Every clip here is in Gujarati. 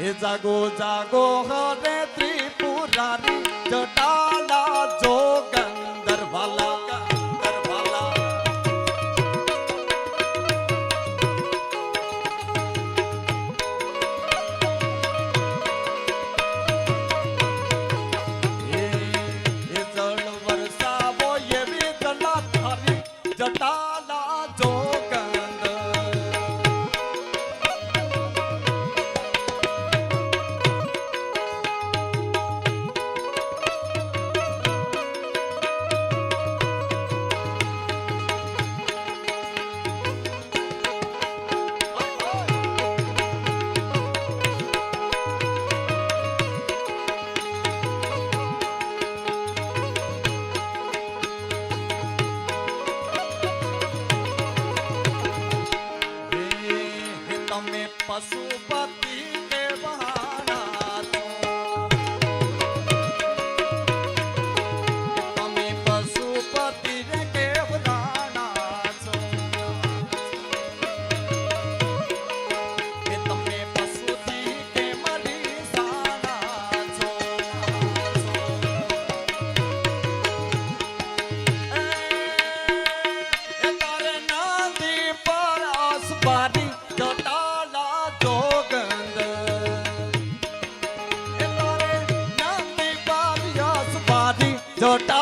જાગો જાગો હરે Tripurari. Pashupati So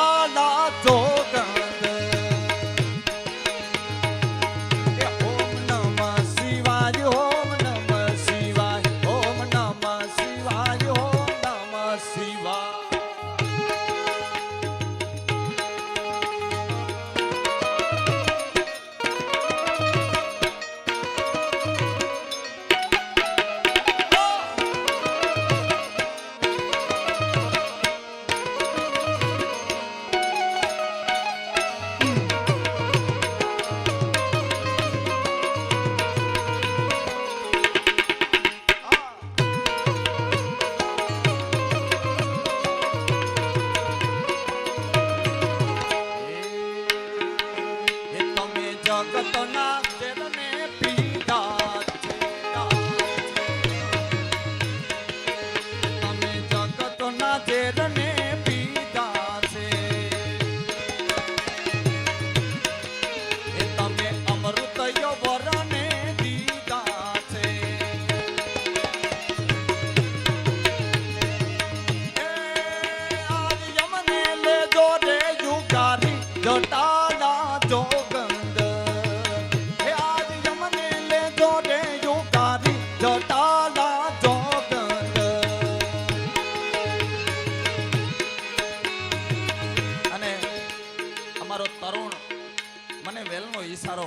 I don't know.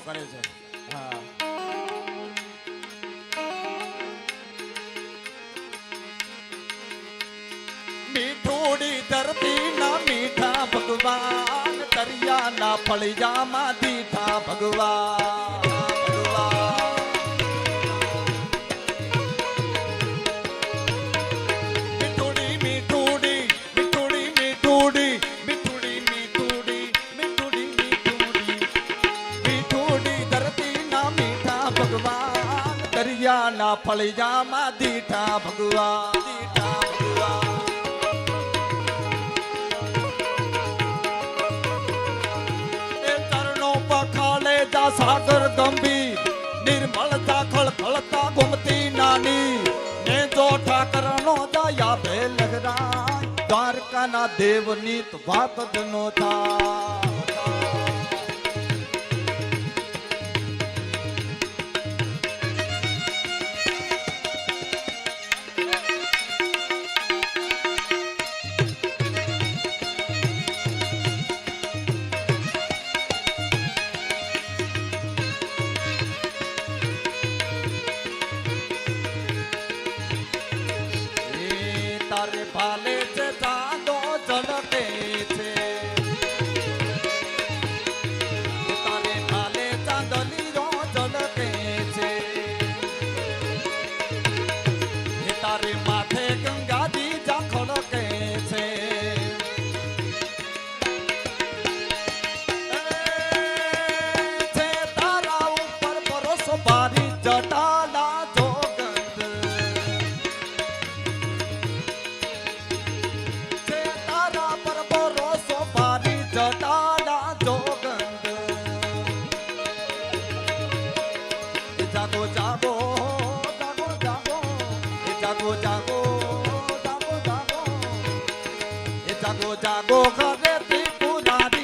કરે છે. મીઠોડી ધરતી ના મીઠા ભગવાન તરિયા ના ફળિયા માં દીઠા ભગવાન. દીઠા ફળિયામાં દીઠા ભગવા દીઠા ભગવા. એ તરણો પખાલે જા સાગર ગંભીર નિર્મળતા ખળખળતા ગુમતી નાની. ને જો ઠાકરનો દયા ભે લગરાય દ્વારકાના દેવની વાત નો થાય. Vale. જાગો જાગો કરે ત્રિપુરારી